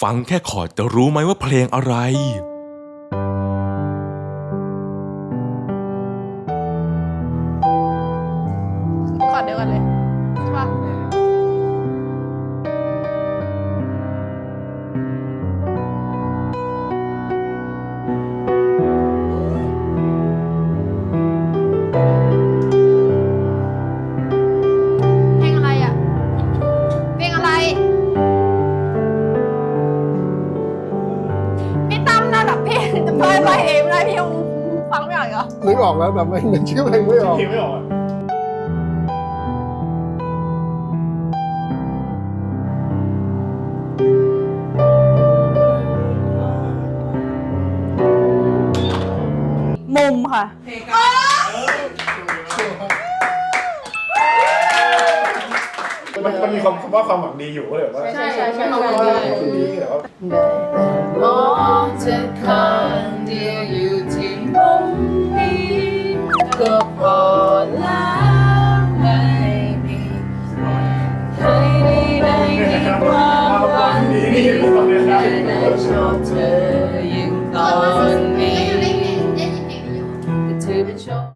ฟังแค่คอร์ดจะรู้ไหมว่าเพลงอะไรคอร์ดเดียวกันเลย ไปไปเองไม่ได้พี่ยังฟังไม่ออกเหรอนึกออกแล้วแต่ไม่นึกชื่อเพลงไม่ออกเพลงไม่ออกอะมุมค่ะ มันมันมีคำคำว่าความหวังดีอยู่ก็เลยแบบว่าใช่ใช่ใช่ ความหวังดีแต่ว่ามองเธอค แล้วไม่มีใครได้มีความหวังดีแค่ได้ชอบเธอยิ่งตอนนี้แต่เธอเป็นโชค